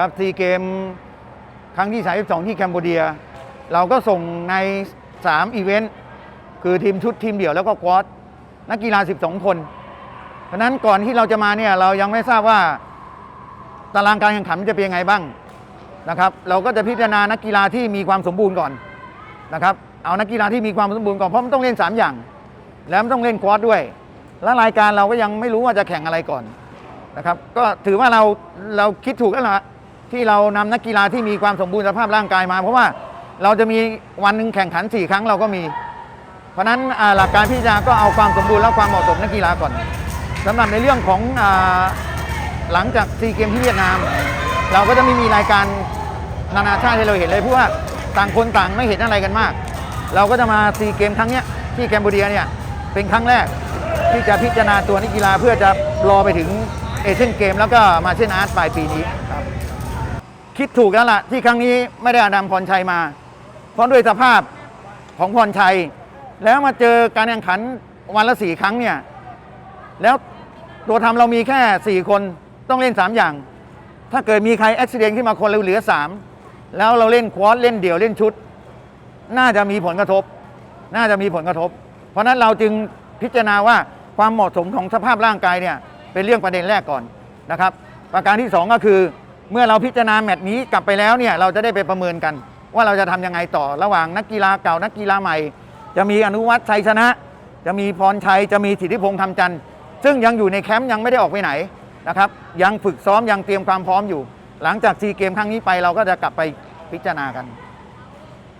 ครับซีเกมครั้งที่ 32 ที่แคนเบเดีย เราก็ส่งใน 3 อีเวนต์ คือทีมชุดทีมเดี่ยวแล้วก็ควอตนักกีฬา 12 คน เพราะนั้นก่อนที่เราจะมาเนี่ยเรายังไม่ทราบว่าตารางการแข่งขันจะเป็นยังไงบ้างนะครับเราก็จะพิจารณานักกีฬาที่มีความสมบูรณ์ก่อนนะครับเอานักกีฬาที่มีความสมบูรณ์ก่อนเพราะมันต้องเล่น 3 อย่าง แล้วมันต้องเล่นควอตด้วย และรายการเราก็ยังไม่รู้ว่าจะแข่งอะไรก่อนนะครับก็ถือว่าเราเราคิดถูกแล้วล่ะ ที่เรานำนักกีฬาที่มีความสมบูรณ์สภาพร่างกายมา เพราะว่าเราจะมีวันหนึ่งแข่งขัน 4 ครั้งเราก็มี เพราะนั้นหลักการพิจารณาก็เอาความสมบูรณ์และความเหมาะสมนักกีฬาก่อนสำหรับในเรื่องของอหลังจากซีเกมที่เวียดนาม เราก็จะไม่มีรายการนานาชาติให้เราเห็นเลยเพราะว่าต่างคนต่างไม่เห็นอะไรกันมาก เราก็จะมาซีเกมครั้งนี้ที่แคนเบเดียเนี่ยเป็นครั้งแรกที่จะพิจารณาตัวนักกีฬาเพื่อจะรอไปถึงเอเชียนเกมแล้วก็มาเช่นอาร์ตปลายปีนี้ คิดถูกแล้วล่ะ ที่ครั้งนี้ไม่ได้อานำพรชัยมา เพราะด้วยสภาพของพรชัย แล้วมาเจอการแข่งขันวันละสี่ครั้งเนี่ย แล้วตัวทำเรามีแค่ 4 คนต้องเล่น 3 อย่าง ถ้าเกิดมีใครอุบิเหตุขึ้นมาคนเราเหลือ 3 แล้วเราเล่นควอตเล่นเดี่ยวเล่นชุด น่าจะมีผลกระทบ น่าจะมีผลกระทบ เพราะฉะนั้นเราจึงพิจารณาว่าความเหมาะสมของสภาพร่างกายเนี่ยเป็นเรื่องประเด็นแรกก่อนนะครับ ประการที่ 2 ก็คือ เมื่อเราพิจารณาแมตช์นี้กลับไปแล้วเนี่ยเราจะได้ไปประเมินกัน ว่าเราจะทำยังไงต่อระหว่างนักกีฬาเก่านักกีฬาใหม่ จะมีอนุวัฒน์ชัยชนะ จะมีพรชัยจะมีสิทธิพงษ์ทำจันทร์ซึ่งยังอยู่ในแคมป์ยังไม่ได้ออกไปไหนนะครับยังฝึกซ้อมยังเตรียมความพร้อมอยู่ หลังจากซีเกมครั้งนี้ไปเราก็จะกลับไปพิจารณากัน